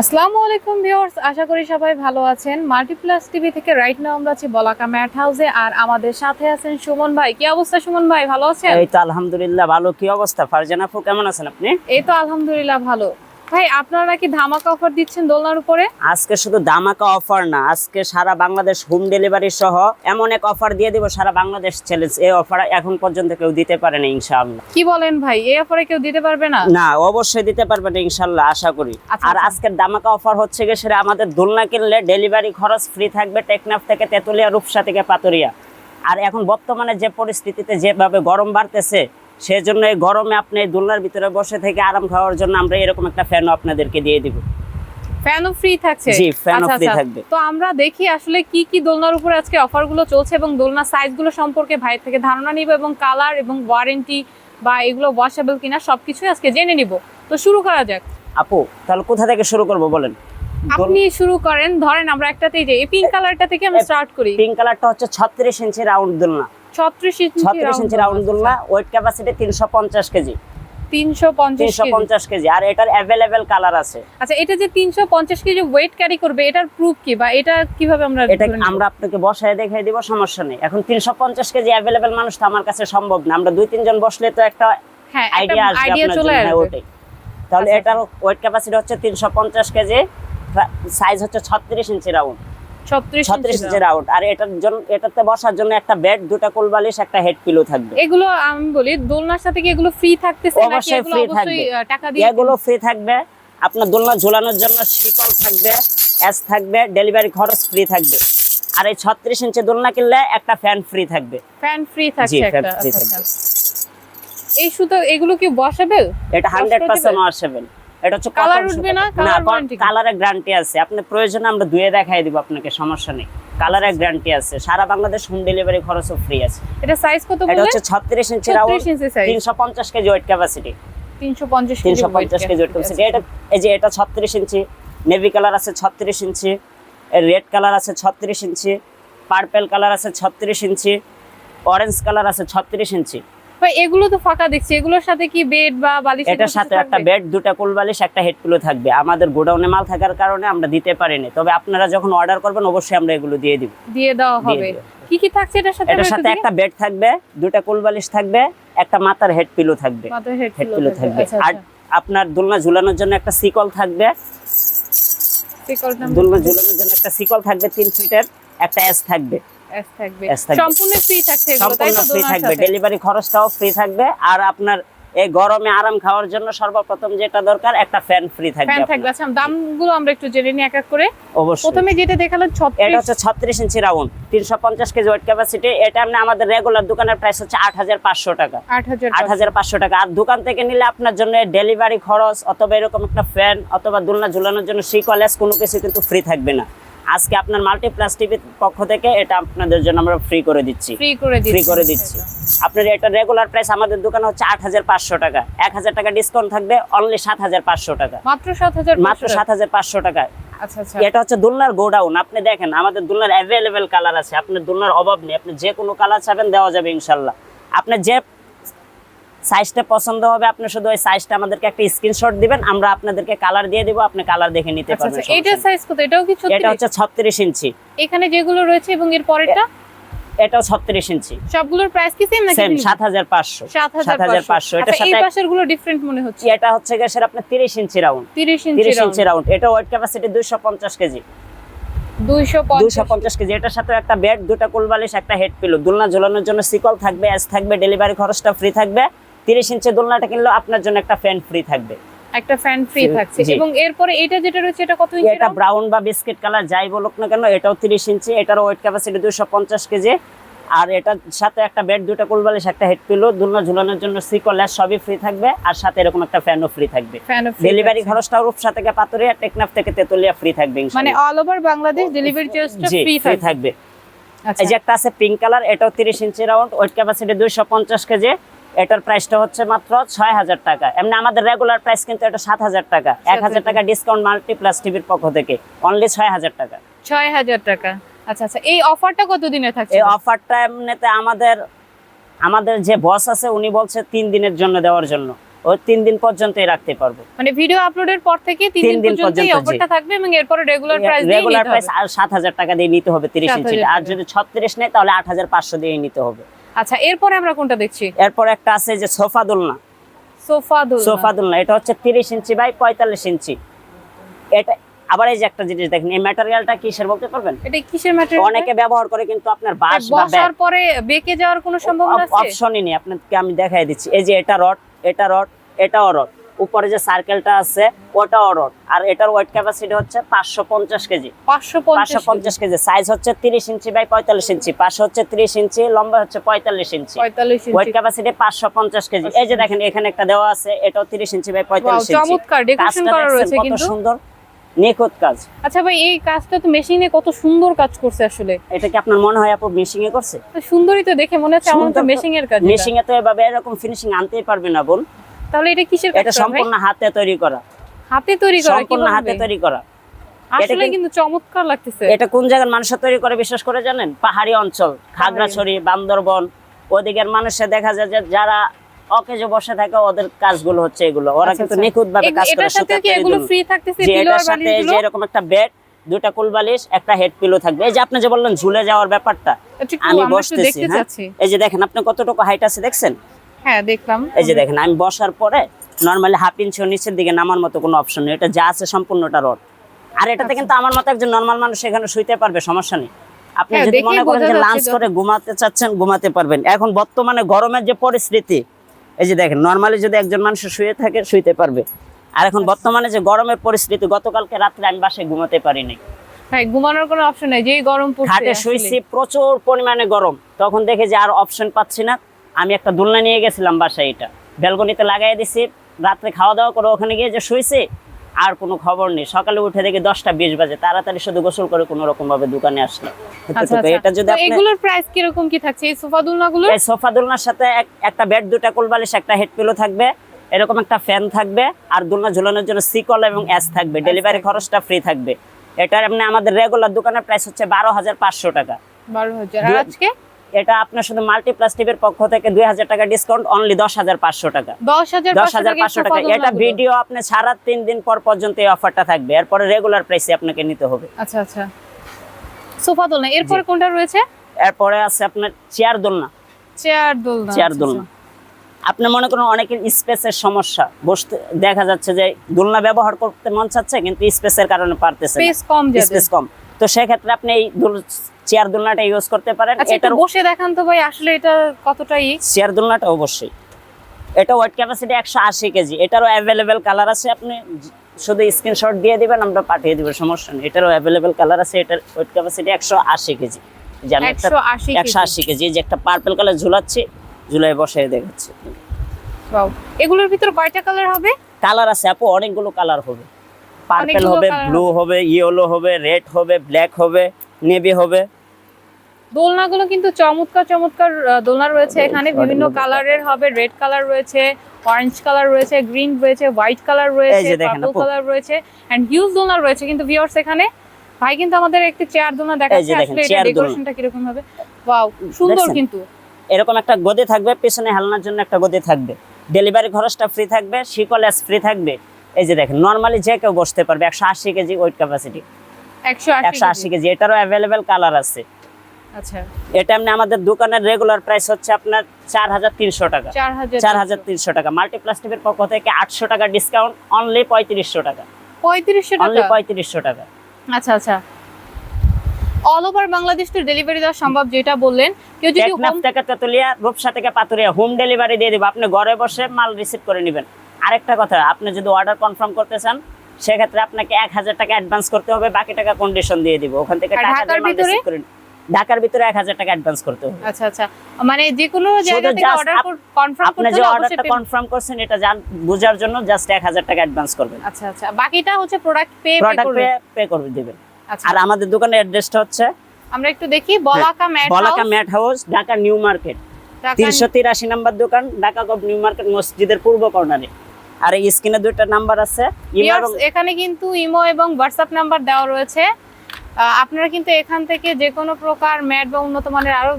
আসসালামু আলাইকুম ভিউয়ার্স আশা করি সবাই ভালো আছেন। মাল্টিপ্লাস টিভি থেকে রাইট নাও আমরা আছি বলাকা ম্যাট হাউসে আর আমাদের সাথে আছেন সুমন ভাই। কি অবস্থা সুমন ভাই ভালো আছেন? এই তো আলহামদুলিল্লাহ ভালো। কি অবস্থা? ফারজানা আপু কেমন আছেন আপনি? এই তো আলহামদুলিল্লাহ ভালো। ভাই আপনারা কি ধামাকা অফার দিচ্ছেন দোলনার উপরে? আজকে শুধু দামাকা অফার না আজকে সারা বাংলাদেশ হোম ডেলিভারি সহ এমন এক অফার দিয়ে দিব সারা বাংলাদেশ চ্যালেঞ্জ এই অফার এখন পর্যন্ত কেউ দিতে পারে না ইনশাআল্লাহ। কি বলেন ভাই এই অফারে কেউ দিতে পারবে না? না অবশ্যই দিতে পারবে না ইনশাআল্লাহ আশা করি। আচ্ছা, আর আচ্ছা। আজকের ধামাকা অফার হচ্ছে গিয়ে সেটা আমাদের দোলনা কিনলে ডেলিভারি খরচ ফ্রি থাকবে টেকনাফ থেকে তেতুলিয়া রূপসা থেকে পাতুরিয়া। আর এখন বর্তমানে যে পরিস্থিতিতে যেভাবে গরম বাড়তেছে সেজন্য এই গরমে আপনি এই দোলনার ভিতরে বসে থেকে আরাম খাওয়ার জন্য আমরা এরকম একটা ফ্যানও আপনাদেরকে দিয়ে দিব। ফ্যানও ফ্রি থাকছে? জি, ফ্যানও আচ্ছা, free আচ্ছা। থাকবে। তো আমরা দেখি আসলে কি কি দোলনার উপরে আজকে অফারগুলো চলছে এবং দোলনা সাইজগুলো সম্পর্কে ভাই থেকে ধারণা নিব এবং কালার এবং ওয়ারেন্টি বা এগুলো ওয়াশেবল কিনা সবকিছু আজকে জেনে নিব। তো শুরু করা যাক। আপু তাহলে কোথা থেকে শুরু করব বলেন? আপনি শুরু করেন ধরেন আমরা একটাতেই যে এই পিঙ্ক কালারটা থেকে আমরা স্টার্ট করি। পিঙ্ক কালারটা হচ্ছে ছত্রিশ ইঞ্চি রাউন্ড দোলনা। 36 ছত্রিশ ইঞ্চি রাউন্ড দোলনা ওয়েট ক্যাপাসিটি তিনশো পঞ্চাশ কেজি। 350 তিনশো কেজি আর এটার কালার আছে। আচ্ছা এটা যে 350 কেজি ওয়েট ক্যারি করবে এটার প্রুফ কি বা এটা কীভাবে আমরা এটা আমরা আপনাকে বসায় দেখাই দিব সমস্যা নেই। এখন তিনশো পঞ্চাশ কেজি অ্যাভেলেবেল মানুষ তো আমার কাছে সম্ভব না। আমরা দুই তিনজন বসলে তো একটা হ্যাঁ আইডিয়া আসবে আইডিয়া চলে হ্যাঁ, আসবে। তাহলে আচ্ছা, এটার ওয়েট ক্যাপাসিটি হচ্ছে তিনশো পঞ্চাশ কেজি সাইজ হচ্ছে ছত্রিশ ইঞ্চি রাউন্ড 36 ছত্রিশ ইঞ্চি ইঞ্চি রাউন্ড আর এটার জন্য এটাতে বসার জন্য একটা বেড দুটা কোলবালিশ একটা হেড পিলো থাকবে। এগুলো আমি বলি দোলনার সাথে কি এগুলো ফ্রি থাকতেছে নাকি অবশ্যই এগুলো অবশ্যই থাকবে। টাকা দিয়ে এগুলো ফ্রি থাকবে। আপনার দোলনা ঝোলানোর জন্য শিকল থাকবে অ্যাস থাকবে ডেলিভারি খরচ ফ্রি থাকবে। আর এই ছত্রিশ ইঞ্চি দোলনা কিনলে একটা ফ্যান ফ্রি থাকবে। ফ্যান ফ্রি জি থাকছে ফ্যান একটা ফ্রি আচ্ছা, থাকবে। আচ্ছা। এই সুতো এগুলো কি ওয়াশেবল এটা হান্ড্রেড পার্সেন্ট? ওয়াশেবল এটা হচ্ছে cotton উঠবে। না? কি? কালারের গ্যারান্টি আছে। আপনার প্রয়োজনে আমরা ধুয়ে দেখাই দিব আপনাকে সমস্যা নেই। কালারের গ্যারান্টি আছে। সারা বাংলাদেশ হোম ডেলিভারি খরচও ফ্রি আছে। এটা সাইজ কত এটা হচ্ছে ছত্রিশ ইঞ্চি রাউন্ড 36 ইঞ্চি তিনশো পঞ্চাশ kg weight capacity 350 kg weight capacity এটা এই যে এটা ছত্রিশ ইঞ্চি নেভি কালার আছে ছত্রিশ ইঞ্চি রেড কালার আছে ছত্রিশ ইঞ্চি পার্পেল কালার আছে ছত্রিশ ইঞ্চি অরেঞ্জ কালার আছে ছত্রিশ ইঞ্চি ভাই এগুলো তো ফাঁকা দেখছি। এগুলোর সাথে কি বেড বা বালিশ এটার সাথে একটা? বেড দুটা কোলবালিশ একটা হেড পিলো থাকবে। আমাদের গোডাউনে মাল থাকার কারণে আমরা দিতে পারিনি। তবে আপনারা যখন অর্ডার করবেন অবশ্যই আমরা এগুলো দিয়ে দিব। দিয়ে দেওয়া হবে। কি কি থাকছে এটার সাথে এটার সাথে একটা বেড থাকবে দুটা কোলবালিশ থাকবে একটা মাথার হেড পিলো থাকবে। মাথায় হেড পিলো থাকবে। আচ্ছা আর আপনার দোলনা ঝুলানোর জন্য একটা সিকল থাকবে। আচ্ছা দোলনা ঝুলানোর জন্য একটা সিকল থাকবে তিন ফিটের একটা এস থাকবে। এস থাকবে। সম্পূর্ণ ফ্রি থাকছে সম্পূর্ণ ফ্রি থাকবে। ডেলিভারি খরচটাও ফ্রি থাকবে। আর আপনার এই গরমে আরাম খাওয়ার জন্য সর্বপ্রথম যেটা দরকার একটা ফ্যান ফ্রি থাকবে ফ্যান থাকবে। আচ্ছা দামগুলো আমরা একটু জেনে নিই এক এক করে। অবশ্যই। প্রথমে যেটা দেখাল এটা হচ্ছে ছত্রিশ ইঞ্চি রাউন্ড তিনশো পঞ্চাশ কেজি ওয়েট ক্যাপাসিটি এটা আপনি আমাদের রেগুলার দোকানের প্রাইস হচ্ছে আট হাজার পাঁচশো টাকা। 8000 আট হাজার পাঁচশো টাকা। আর দোকান থেকে নিলে আপনার জন্য ডেলিভারি খরচ অথবা এরকম একটা ফ্যান অথবা দোলনা ঝুলানোর জন্য শিকলেস কোনো কিছু কিন্তু ফ্রি থাকবে না। আজকে আপনার মাল্টিপ্লাস টিভির পক্ষ থেকে এটা আপনাদের জন্য আমরা ফ্রি করে দিচ্ছি। ফ্রি করে দিচ্ছি। ফ্রি করে দিচ্ছি। আপনার এটা রেগুলার প্রাইস আমাদের দোকানে হচ্ছে আট হাজার পাঁচশো টাকা। এক হাজার টাকা ডিসকাউন্ট থাকবে অনলি সাত হাজার পাঁচশো টাকা। মাত্র 7000 মাত্র সাত হাজার পাঁচশো টাকা। আচ্ছা আচ্ছা। এটা হচ্ছে দোলনার গোডাউন। আপনি দেখেন আমাদের দোলনার অ্যাভেলেবেল কালার আছে। আপনার দোলনার অভাব নেই। আপনি যে কোনো কালার চাবেন দেওয়া যাবে ইনশাল্লাহ। আপনার যে সাইজটা পছন্দ হবে আপনি শুধু ওই সাইজটা আমাদেরকে একটা স্ক্রিনশট দিবেন আমরা আপনাদেরকে কালার দিয়ে দিব আপনি কালার দেখে নিতে আচ্ছা পারবেন আচ্ছা এটার সাইজ কত? এটাও কি নেই। এটা হচ্ছে ছত্রিশ ইঞ্চি। এখানে যেগুলো রয়েছে এবং এর পরেরটা? এটাও ছত্রিশ ইঞ্চি। সবগুলোর প্রাইস কি সেম নাকি সেম সাত হাজার পাঁচশো। সাত হাজার 7500 পাঁচশো এটার আচ্ছা এই পাশেরগুলো ডিফারেন্ট মনে হচ্ছে। এটা হচ্ছে গিয়ে সেটা আপনার তিরিশ ইঞ্চি রাউন্ড 30 ইঞ্চি তিরিশ রাউন্ড ইঞ্চি রাউন্ড এটা ওয়েট ক্যাপাসিটি দুইশো পঞ্চাশ কেজি। 250 পঞ্চাশ কেজি। এটার সাথে একটা বেড দুটো কোলবালিশ একটা হেড পিলো দোলনা ঝোলানোর জন্য সিকল থাকবে এস থাকবে ডেলিভারি খরচটা ফ্রি থাকবে। তিরিশ ইঞ্চি দোলনাটা কিনলে আপনার জন্য একটা ফ্যান ফ্রি থাকবে। একটা ফ্যান ফ্রি থাকছে। এবং এরপরে এটা যেটা রয়েছে এটা কত ইঞ্চি এটা? ব্রাউন বা বিস্কিট কালার যাই বলুক না কেন এটাও তিরিশ ইঞ্চি এটার ওয়েট ক্যাপাসিটি দুইশো পঞ্চাশ কেজি। আর এটার সাথে একটা বেড দুটা কোলবালিশ একটা হেড পিলো দোলনা ঝুলানোর জন্য সিকল এস সবই ফ্রি থাকবে। আর সাথে এরকম একটা ফ্যানও ফ্রি থাকবে। ডেলিভারি খরচটাও রূপসা থেকে পাতুরিয়া টেকনাফ থেকে তেতুলিয়া ফ্রি থাকবে মানে অল ওভার বাংলাদেশ ডেলিভারি চার্জটা ফ্রি থাকবে। থাকবে। আচ্ছা। এই যে একটা আছে পিঙ্ক কালার এটাও তিরিশ ইঞ্চি রাউন্ড ওয়েট ক্যাপাসিটি দুইশো পঞ্চাশ কেজি। এটার প্রাইসটা হচ্ছে মাত্র ছয় হাজার টাকা। এমনি আমাদের রেগুলার প্রাইস কিন্তু এটা সাত হাজার টাকা। এক হাজার টাকা ডিসকাউন্ট মাল্টিপ্লাস টিভির পক্ষ থেকে। অনলি ছয় হাজার টাকা। 6000 টাকা। আচ্ছা আচ্ছা এই অফারটা কত দিনে থাকছে? এই অফারটা এমনিতে আমাদের আমাদের যে বস আছে উনি বলছে তিন দিনের জন্য দেওয়ার জন্য। ওই তিন দিন পর্যন্তই রাখতে পারব। মানে ভিডিও আপলোডের পর থেকে তিন দিন পর্যন্ত এই অফারটা থাকবে এবং এরপরে রেগুলার প্রাইস দিয়ে রেগুলার প্রাইস আর সাত হাজার টাকা দিয়ে নিতে হবে তিরিশ 7,000 ইঞ্চি। আর যদি ছত্রিশ নেয় তাহলে আট হাজার পাঁচশো দিয়ে নিতে হবে। আচ্ছা এরপরে আমরা কোনটা দেখছি? এরপর একটা আছে যে সোফা দোলনা। সোফা দোলনা। সোফা দোলনা এটা হচ্ছে তিরিশ ইঞ্চি বাই পঁয়তাল্লিশ ইঞ্চি। এটা আবার এই যে একটা জিনিস দেখেন এই ম্যাটেরিয়ালটা কিসের বলতে পারবেন? এটা কিসের ম্যাটেরিয়াল অনেকে ব্যবহার করে কিন্তু আপনার বাঁশ বা বসার পরে বেঁকে যাওয়ার কোনো সম্ভাবনা আছে? অপশনই নেই আপনাকে আমি দেখাই দিচ্ছি। এই যে এটা রড এটা রড এটাও রড। উপরে যে সার্কেলটা আছে ওটাও রড আর এটার ওয়েট ক্যাপাসিটি হচ্ছে পাঁচশো পঞ্চাশ কেজি। পাঁচশো পঞ্চাশ কেজি। সাইজ হচ্ছে তিরিশ ইঞ্চি বাই পঁয়তাল্লিশ ইঞ্চি। পাশে হচ্ছে ত্রিশ ইঞ্চি লম্বা হচ্ছে পঁয়তাল্লিশ ইঞ্চি। ওয়েট ক্যাপাসিটি পাঁচশো পঞ্চাশ কেজি। এই যে দেখেন এখানে একটা দেওয়া আছে এটাও তিরিশ ইঞ্চি বাই পঁয়তাল্লিশ ইঞ্চি। চমৎকার। ডেকোরেশন করা রয়েছে কত সুন্দর নিখুঁত কাজ। আচ্ছা ভাই এই কাজটা তো মেশিনে কত সুন্দর কাজ করছে আসলে। এটা কি আপনার মনে হয় আপু মিশিং এ করছে? সুন্দরই তো দেখে মনে হচ্ছে আমার তো মেশিং এর কাজ। মিশিং এ তো এভাবে এরকম ফিনিশিং আনতেই পারবে না বোন। তাহলে এটা কিসের কাজ এটা সম্পূর্ণ হাতে তৈরি করা। হাতে তৈরি করা সম্পূর্ণ হাতে তৈরি করা। আসলে কিন্তু- চমৎকার লাগতেছে। এটা কোন জায়গার মানুষের তৈরি করে বিশেষ করে জানেন? পাহাড়ি অঞ্চল খাগড়াছড়ি বান্দরবন। ওদিকের মানুষে দেখা যায় যে যারা অকেজো বসে থাকে ওদের কাজগুলো হচ্ছে এগুলো। ওরা আচ্ছা, কিন্তু আচ্ছা। নিখুঁত ভাবে কাজ করে সাথে কি এগুলো ফ্রি থাকতেছে? যে পিলো আর সাথে যে এরকম একটা বেড দুটা কুল বালিশ একটা হেড পিলো থাকবে। এই যে আপনি যে বললেন ঝুলে যাওয়ার ব্যাপারটা আমি বসতেছি হ্যাঁ? এই যে দেখেন আপনি কতটুকু হাইট আছে দেখছেন? হ্যাঁ দেখলাম। এই যে দেখেন আমি বসার পরে নর্মালি হাফ ইঞ্চি নিচের দিকে নামার মতো কোনো অপশন নেই। এটা যা আছে সম্পূর্ণটা রড আর এটাতে আচ্ছা। কিন্তু আমার মতো একজন নর্মাল মানুষ এখানে শুইতে পারবে সমস্যা নেই। আপনি হ্যাঁ, যদি মনে করেন যে লাঞ্চ করে ঘুমাতে চাচ্ছেন ঘুমাতে পারবেন। এখন বর্তমানে গরমের যে পরিস্থিতি এই যে দেখেন নর্মালি যদি একজন মানুষ শুয়ে থাকে শুইতে পারবে। আর এখন বর্তমানে যে গরমের পরিস্থিতি গতকালকে রাত্রে আমি বাসায় ঘুমাতে পারিনি। ভাই ঘুমানোর কোনো অপশন নেই যেই গরম পড়ছে। শুয়েছি প্রচুর পরিমাণে গরম। তখন দেখে যে আর অপশন পাচ্ছি না। আমি একটা দোলনা নিয়ে গেছিলাম বাসায় এটা। ব্যালকনিতে লাগাই দিছি রাত্রে খাওয়া দাওয়া করে ওখানে গিয়ে যে শুয়েছি আর কোনো খবর নেই। সকালে উঠে দেখি দশটা বিশ বাজে তাড়াতাড়ি শুধু গোসল করে কোনো রকম ভাবে দোকানে আসলাম আচ্ছা আচ্ছা। এটা যদি এগুলোর প্রাইস কীরকম কি থাকছে? এই সোফা দোলনাগুলোর? এই সোফা দোলনার সাথে একটা বেড দুটা কোলবালিশ একটা হেড পিলো থাকবে। এরকম একটা ফ্যান থাকবে আর দোলনা ঝুলানোর জন্য সিকল এবং অ্যাস থাকবে। ডেলিভারি খরচটা ফ্রি থাকবে। এটার এমনি আমাদের রেগুলার দোকানের প্রাইস হচ্ছে বারো হাজার পাঁচশো টাকা। বারো হাজার। আজকে? এটা আপনার শুধু মাল্টিপ্লাস টিভির পক্ষ থেকে দুই হাজার টাকা ডিসকাউন্ট অনলি দশ হাজার পাঁচশো টাকা। দশ হাজার পাঁচশো টাকা এটা ভিডিও আপনি সারা তিন দিন পর পর্যন্ত এই অফারটা থাকবে। এরপরে রেগুলার প্রাইসে আপনাকে নিতে হবে। আচ্ছা আচ্ছা। সোফা দোলনা এরপরে কোনটা রয়েছে? এরপরে আছে আপনার চেয়ার দোলনা। চেয়ার দোলনা চেয়ার আচ্ছা, দোলনা। আপনি মনে করেন অনেকের স্পেসের সমস্যা। বসতে দেখা যাচ্ছে যে দোলনা ব্যবহার করতে মন চাচ্ছে কিন্তু স্পেসের কারণে পারতেছে স্পেস কম স্পেস কম। তো সেক্ষেত্রে আপনি এই চেয়ার দোলনাটা ইউজ করতে পারেন। এটা বসে দেখান তো ভাই আসলে এটা কতটাই চেয়ার দোলনাটা অবশ্যই। এটা ওয়েট ক্যাপাসিটি একশো আশি কেজি। এটারও অ্যাভেলেবেল কালার আছে আপনি। শুধু স্ক্রিনশট দিয়ে দিবেন আমরা পাঠিয়ে দিব সমস্যা নেই। এটারও অ্যাভেলেবেল কালার আছে এটার ওয়েট ক্যাপাসিটি একশো আশি কেজি। একশো আশি কেজি। যে একটা পার্পল কালার ঝুলাচ্ছি ঝুলাই বসাই দেখাচ্ছি. এগুলোর ভিতর কয়টা কালার হবে? কালার আছে আপু অনেকগুলো কালার হবে। পার্পল হবে ব্লু হবে ইয়েলো হবে রেড হবে ব্ল্যাক হবে নেভি হবে। দোলনাগুলো কিন্তু চমৎকার চমৎকার দোলনা রয়েছে এখানে। বিভিন্ন কালারের হবে। রেড কালার রয়েছে অরেঞ্জ কালার রয়েছে গ্রিন রয়েছে হোয়াইট কালার রয়েছে পার্পল কালার রয়েছে এন্ড হিউজ দোলনা রয়েছে। কিন্তু ভিউয়ার্স এখানে ভাই কিন্তু আমাদের একটি চেয়ার দোলনা দেখাচ্ছে। আসলে এটা। ডেকোরেশনটা কীরকম হবে? ওয়াও সুন্দর কিন্তু। এরকম একটা গদি থাকবে পেছনে হেলানোর জন্য একটা গদি থাকবে। ডেলিভারি খরচটা ফ্রি থাকবে শিকল এস ফ্রি থাকবে। এই যে দেখেন নর্মালি যে কেউ বসতে পারবে একশো আশি কেজি ওয়েট ক্যাপাসিটি একশো আশি কেজি। এটারও অ্যাভেলেবেল কালার আছে। আচ্ছা। এটা এমনি আমাদের দোকানের রেগুলার প্রাইস হচ্ছে আপনার চার হাজার তিনশো টাকা। চার হাজার চার হাজার তিনশো টাকা। মাল্টিপ্লাস্টিকের পক্ষ থেকে আটশো টাকা ডিসকাউন্ট অনলি পঁয়ত্রিশশো টাকা। পঁয়ত্রিশশো অনলি টাকা পঁয়ত্রিশশো টাকা। আচ্ছা আচ্ছা। অল ওভার বাংলাদেশ তো ডেলিভারি দেওয়া সম্ভব যেটা বললেন। কেউ যদি টেকনাফ থেকে তেতুলিয়া রূপসা থেকে পাতুরিয়া হোম ডেলিভারি দিয়ে দিব। আপনি ঘরে বসে মাল রিসিভ করে নেবেন। আরেকটা কথা আপনি যদি অর্ডার কনফার্ম করতে চান সেক্ষেত্রে আপনাকে এক হাজার টাকা অ্যাডভান্স করতে হবে বাকি টাকা কন্ডিশন দিয়ে দিব। ওখান থেকে টাকা ঢাকার ভিতরে? রিসিভ করে ঢাকার ভিতরে এক হাজার টাকা অ্যাডভান্স করতে হবে। আচ্ছা আচ্ছা। মানে যে কোনো জায়গা থেকে অর্ডার কনফার্ম আপনি যে অর্ডারটা কনফার্ম করছেন এটা জান বোঝার জন্য জাস্ট এক হাজার টাকা অ্যাডভান্স করবেন। আচ্ছা আচ্ছা। বাকিটা হচ্ছে প্রোডাক্ট পে প্রোডাক্ট করবে পে করে দিবেন। আচ্ছা। আর আমাদের দোকানের অ্যাড্রেসটা হচ্ছে আমরা একটু দেখি Balaka mat Balaka mat house Dhaka New Market. তিনশো তিরাশি নাম্বার দোকান ঢাকা গভ নিউ মার্কেট মসজিদের পূর্ব কর্নারে। আর এই স্ক্রিনে দুইটা নাম্বার আছে এখানে কিন্তু ইমো এবং হোয়াটসঅ্যাপ নাম্বার দেওয়া রয়েছে। আপনারা কিন্তু এখান থেকে যে কোনো প্রকার ম্যাট বা উন্নত মানের আরও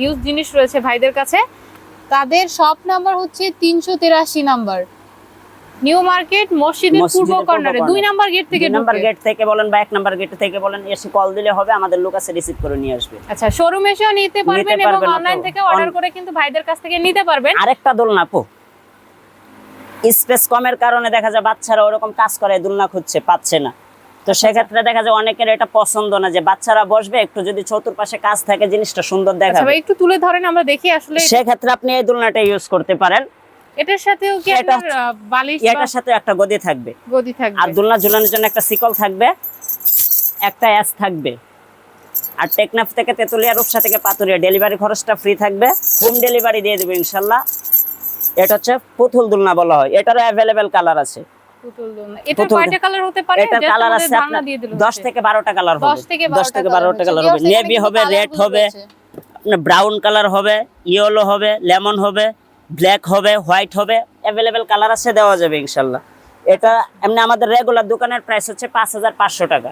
হিউজ জিনিস রয়েছে ভাইদের কাছে। তাদের সব নাম্বার হচ্ছে তিনশো তেরাশি নাম্বার। নিউ মার্কেট মসজিদের পূর্ব কর্নারে। দুই নাম্বার গেট থেকে নাম্বার গেট থেকে বলেন বা এক নাম্বার গেট থেকে বলেন এসে কল দিলে হবে আমাদের লোক আছে রিসিভ করে নিয়ে আসবে। আচ্ছা শোরুম এসেও নিতে পারবেন এবং অনলাইন থেকে অর্ডার করে কিন্তু ভাইদের কাছ থেকে নিতে পারবেন। আরেকটা দোলনা আপু স্পেস কমের কারণে দেখা যায় বাচ্চারা ওরকম কাজ করে দোলনা খুঁজছে পাচ্ছে না। তো সেক্ষেত্রে দেখা যায় অনেকের এটা পছন্দ না যে বাচ্চারা বসবে একটু যদি চতুর্পাশে কাজ থাকে জিনিসটা সুন্দর আচ্ছা দেখাবে। একটু তুলে ধরেন আমরা দেখি আসলে সেক্ষেত্রে আপনি এই দোলনাটা ইউজ করতে পারেন। এটার সাথেও কি এটা- আপনার আহ, বালিশ এটার সাথে একটা গদি থাকবে। গদি থাকবে। আর দোলনা ঝুলানোর জন্য একটা শিকল থাকবে একটা অ্যাস থাকবে। আর টেকনাফ থেকে তেতুলিয়া রূপসা থেকে পাতুরিয়া ডেলিভারি খরচটা ফ্রি থাকবে। হোম ডেলিভারি দিয়ে দেবো ইনশাল্লাহ। এটা হচ্ছে পুতুল দোলনা বলা হয়। এটারও অ্যাভেলেবেল কালার আছে। এটা কয়টা কালার হতে পারে? এটার Just কালার আছে আপনার দিয়ে দিল দশ থেকে বারোটা কালার হবে। 10 থেকে দশ থেকে বারোটা কালার হবে। নেভি হবে রেড হবে আপনার ব্রাউন কালার হবে ইয়েলো হবে লেমন হবে ব্ল্যাক হবে হোয়াইট হবে অ্যাভেলেবেল কালার আছে দেওয়া যাবে ইনশাল্লাহ। এটা এমনি আমাদের রেগুলার দোকানের প্রাইস হচ্ছে পাঁচ হাজার পাঁচশো টাকা।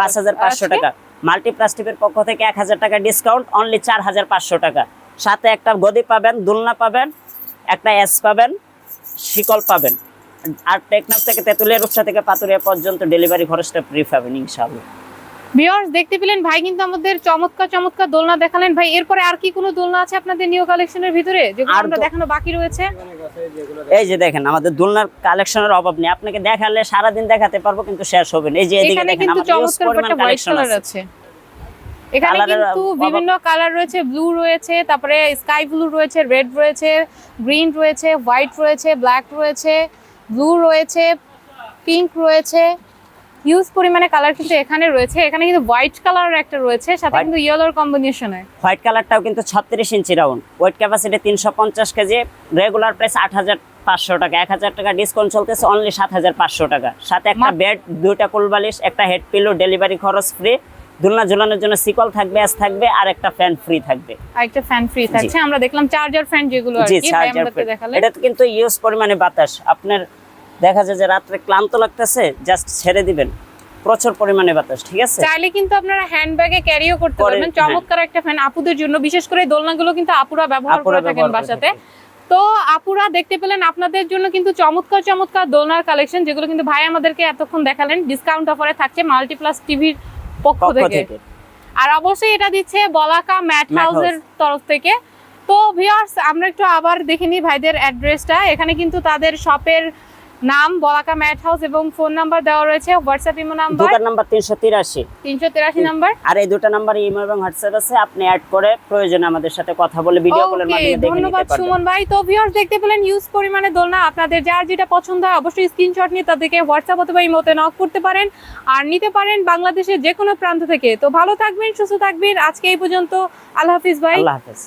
পাঁচ হাজার পাঁচশো। টাকা। মাল্টি প্লাস্টিকের পক্ষ থেকে এক হাজার টাকা ডিসকাউন্ট অনলি চার হাজার পাঁচশো টাকা। সাথে একটা গদি পাবেন দুলনা পাবেন একটা এস পাবেন শিকল পাবেন। আর টেকনাফ থেকে তেঁতুলিয়া রূপসা থেকে পাতুরিয়া পর্যন্ত ডেলিভারি খরচটা ফ্রি পাবেন ইনশাআল্লাহ। ভিউয়ার্স দেখতে পেলেন ভাই কিন্তু আমাদের চমৎকার চমৎকার দোলনা দেখালেন। ভাই এরপরে আর কি কোনো দোলনা আছে আপনাদের নিউ কালেকশনের ভিতরে? যেগুলো আমরা দেখানো বাকি রয়েছে? এই যে দেখেন আমাদের দোলনার কালেকশনের অভাব নেই। আপনাকে দেখালে সারাদিন দেখাতে পারব কিন্তু শেষ হবে না। এই যে এদিকে এখানে দেখেন কিন্তু আমাদের চমৎকার একটা কালেকশন আছে। এখানে কিন্তু বিভিন্ন কালার রয়েছে ব্লু রয়েছে তারপরে স্কাই ব্লু রয়েছে রেড রয়েছে গ্রিন রয়েছে হোয়াইট রয়েছে ব্ল্যাক রয়েছে ব্লু রয়েছে পিঙ্ক রয়েছে। হিউজ পরিমাণে কালার কিন্তু এখানে রয়েছে। এখানে কিন্তু হোয়াইট কালার একটা রয়েছে সাথে কিন্তু ইয়েলোর কম্বিনেশনে হোয়াইট কালারটাও কিন্তু ছত্রিশ ইঞ্চি রাউন্ড ওয়েট ক্যাপাসিটি তিনশো পঞ্চাশ কেজি রেগুলার প্রাইস আট হাজার পাঁচশো টাকা। এক হাজার টাকা ডিসকাউন্ট চলতেছে অনলি সাত হাজার পাঁচশো টাকা। সাথে একটা বেড দুইটা কোলবালিশ একটা হেড পিলো ডেলিভারি খরচ ফ্রি দোলনা ঝুলানোর জন্য সিকল থাকবে অ্যাস থাকবে আর একটা ফ্যান ফ্রি থাকবে। আর একটা ফ্যান ফ্রি থাকছে আমরা দেখলাম চার্জার ফ্যান যেগুলো আর কি এটা কিন্তু ইউজ পরিমাণে বাতাস। আপনার দেখা যায় যে রাত্রে ক্লান্ত লাগতেছে জাস্ট ছেড়ে দিবেন। প্রচুর পরিমাণে বাতাস ঠিক আছে? চাইলে কিন্তু আপনারা হ্যান্ডব্যাগে ক্যারিও করতে করে, পারবেন। চমৎকার একটা ফ্যান আপুদের জন্য বিশেষ করে দোলনাগুলো কিন্তু আপুরা ব্যবহার করে থাকেন বাসাতে। তো আপুরা দেখতে পেলেন আপনাদের জন্য কিন্তু চমৎকার চমৎকার দোলনার কালেকশন যেগুলো কিন্তু ভাই আমাদেরকে এতক্ষণ দেখালেন। ডিসকাউন্ট অফারে থাকছে মাল্টিপ্লাস টিভির পক্ষ থেকে। আর অবশ্যই এটা দিচ্ছে বলাকা ম্যাট হাউসের তরফ থেকে। তো ভিউয়ার্স আমরা একটু আবার দেখিনি নিই ভাইদের অ্যাড্রেসটা এখানে কিন্তু তাদের শপের নাম বলাকা ম্যাট হাউস এবং ফোন নাম্বার দেওয়া রয়েছে হোয়াটসঅ্যাপ ইমো নাম্বার দোকান নাম্বার তিনশো তিরাশি। তিনশো তেরাশি নাম্বার আর এই দুটো নাম্বার ইমেল এবং হোয়াটসঅ্যাপ আছে আপনি অ্যাড করে প্রয়োজনে আমাদের সাথে কথা বলে ভিডিও কলের মাধ্যমে দেখে ধন্যবাদ নিতে পারবেন। সুমন ভাই। তো ভিউয়ার্স দেখতে পেলেন ইউজ পরিমাণে দোলনা। আপনাদের যার যেটা পছন্দ হয় অবশ্যই স্ক্রিনশট নিয়ে তাদেরকে হোয়াটসঅ্যাপ অথবা ইমোতে নক করতে পারেন আর নিতে পারেন বাংলাদেশের যে কোনো প্রান্ত থেকে। তো ভালো থাকবেন সুস্থ থাকবেন। আজকে এই পর্যন্ত। আল্লাহ হাফিজ ভাই। আল্লাহ হাফেজ।